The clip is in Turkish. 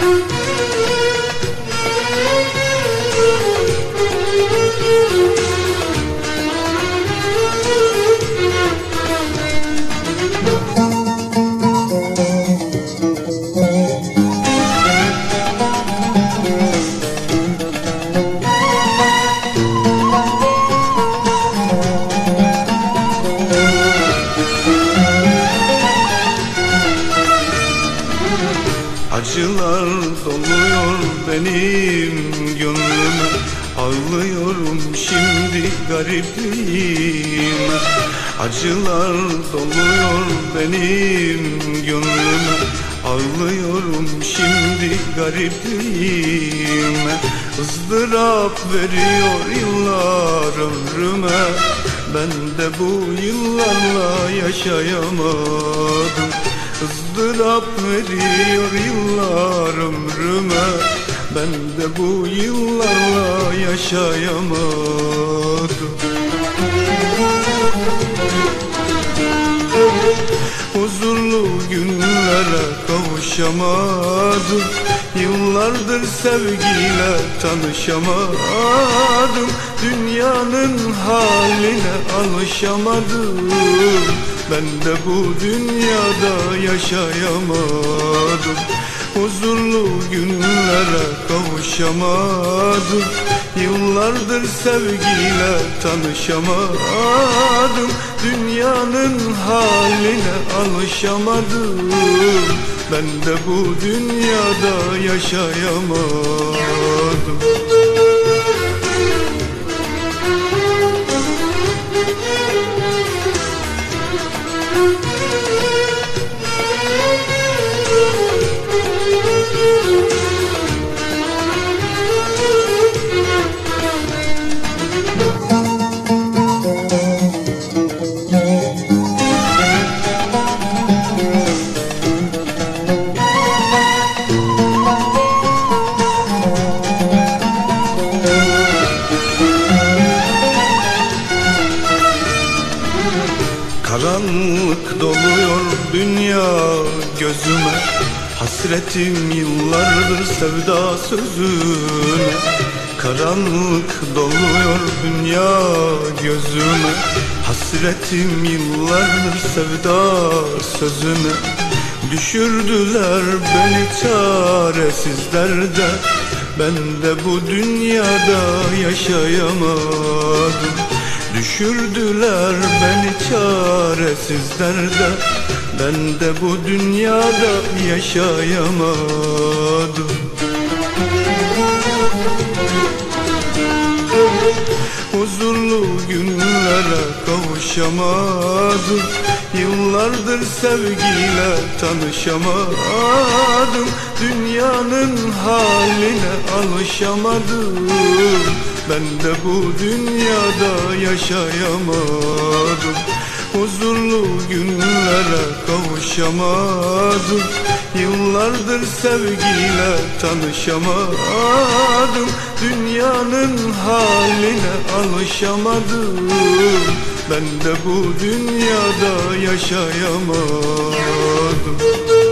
Música benim gönlüme. Ağlıyorum şimdi garipliğime. Acılar doluyor benim gönlüme. Ağlıyorum şimdi garipliğime. Izdırap veriyor yıllar ömrüme Ben de bu yıllarla yaşayamadım. Izdırap veriyor yıllar ömrüme. Ben de bu yıllarla yaşayamadım. Huzurlu günlere kavuşamadım. Yıllardır sevgiyle tanışamadım Dünyanın haline alışamadım. Ben de bu dünyada yaşayamadım. Huzurlu günlere kavuşamadım. Yıllardır sevgiyle tanışamadım. Dünyanın haline alışamadım. Ben de bu dünyada yaşayamadım Karanlık doluyor dünya gözüme. Hasretim yıllardır sevda sözüne. Karanlık doluyor dünya gözüme. Hasretim yıllardır sevda sözüne. Düşürdüler beni çaresiz derde Ben de bu dünyada yaşayamadım Düşürdüler beni çaresiz derde. Ben de bu dünyada yaşayamadım. Huzurlu günlere kavuşamadım Yıllardır sevgiyle tanışamadım. Dünyanın haline alışamadım. Ben de bu dünyada yaşayamadım. Huzurlu günlere kavuşamadım. Yıllardır sevgiyle tanışamadım. Dünyanın haline alışamadım ben de bu dünyada yaşayamadım. Müzik